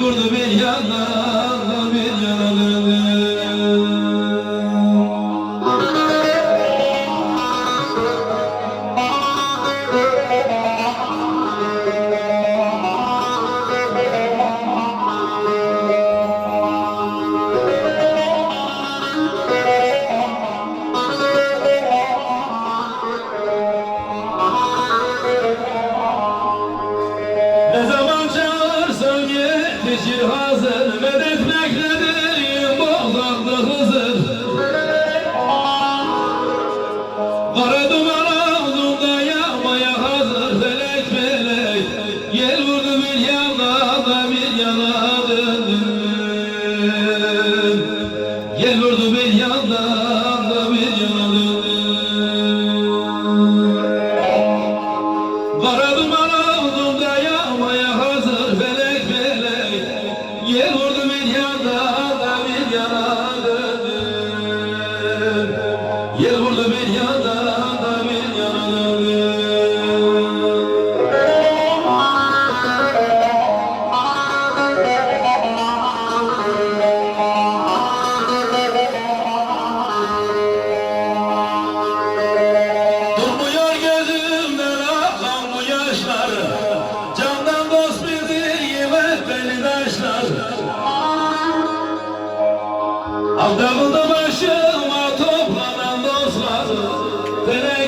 vurdu bir yana Biçir medet bekledim Bağdatlı Hızır Kara duman hazır Felek felek. Gel bir yana bir yana döndüm. Gel vurdu Aldavıldı başıma toplanan dostlar. Tere